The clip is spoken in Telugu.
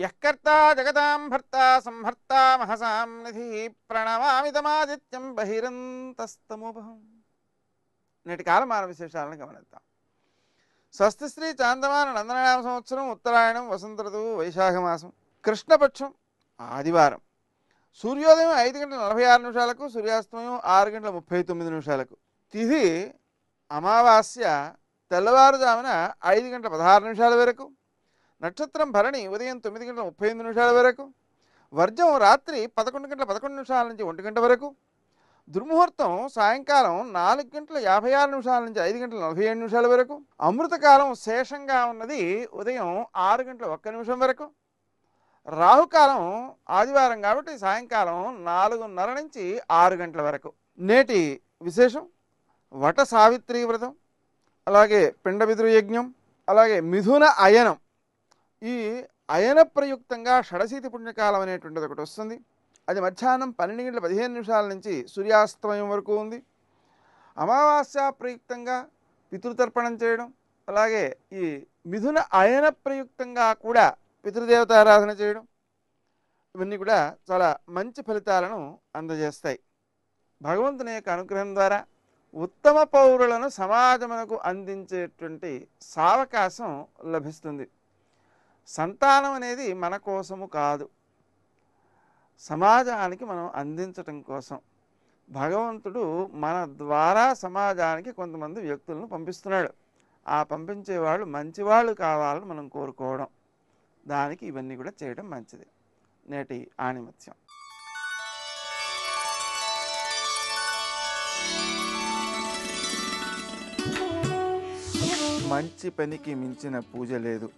యకర్త జగతాం భర్త సంహర్త మహసాం నిధి ప్రణవామితమాదిత్యం బహిరంతస్తమోభం. నేటి కాలమాన విశేషాలను గమనిద్దాం. స్వస్తి శ్రీ చాందమాన నందననామ సంవత్సరం ఉత్తరాయణం వసంత ఋతువు వైశాఖ మాసం కృష్ణపక్షం ఆదివారం. సూర్యోదయం ఐదు గంటల నలభై ఆరు నిమిషాలకు సూర్యాస్తమయం ఆరు గంటల ముప్పై తొమ్మిది నిమిషాలకు. తిథి అమావాస్య తెల్లవారుజామున ఐదు గంటల పదహారు నిమిషాల వరకు. నక్షత్రం భరణి ఉదయం తొమ్మిది గంటల ముప్పై ఎనిమిది నిమిషాల వరకు వర్జం రాత్రి పదకొండు గంటల పదకొండు నిమిషాల నుంచి ఒంటి గంట వరకు దుర్ముహూర్తం సాయంకాలం నాలుగు గంటల యాభై ఆరు నిమిషాల నుంచి ఐదు గంటల నలభై ఏడు నిమిషాల వరకు అమృతకాలం శేషంగా ఉన్నది ఉదయం ఆరు గంటల ఒక్క నిమిషం వరకు రాహుకాలం ఆదివారం కాబట్టి సాయంకాలం నాలుగున్నర నుంచి ఆరు గంటల వరకు. నేటి విశేషం వట సావిత్రి వ్రతం అలాగే పిండ యజ్ఞం అలాగే మిథున అయనం. ఈ అయన ప్రయుక్తంగా షడశీతి పుణ్యకాలం అనేటువంటిది ఒకటి వస్తుంది. అది మధ్యాహ్నం పన్నెండు గంటల పదిహేను నిమిషాల నుంచి సూర్యాస్తమయం వరకు ఉంది. అమావాస్య ప్రయుక్తంగా పితృతర్పణం చేయడం అలాగే ఈ మిథున అయన ప్రయుక్తంగా కూడా పితృదేవతారాధన చేయడం ఇవన్నీ కూడా చాలా మంచి ఫలితాలను అందజేస్తాయి. భగవంతుని యొక్క అనుగ్రహం ద్వారా ఉత్తమ పౌరులను సమాజమునకు అందించేటువంటి సావకాశం లభిస్తుంది. సంతానం అనేది మన కోసము కాదు. సమాజానికి మనం అందించటం కోసం భగవంతుడు మన ద్వారా సమాజానికి కొంతమంది వ్యక్తులను పంపిస్తున్నాడు. ఆ పంపించేవాళ్ళు మంచివాళ్ళు కావాలని మనం కోరుకోవడం. దానికి ఇవన్నీ కూడా చేయడం మంచిది. నేటి ఆణిమత్యం. మంచి పనికి మించిన పూజ లేదు.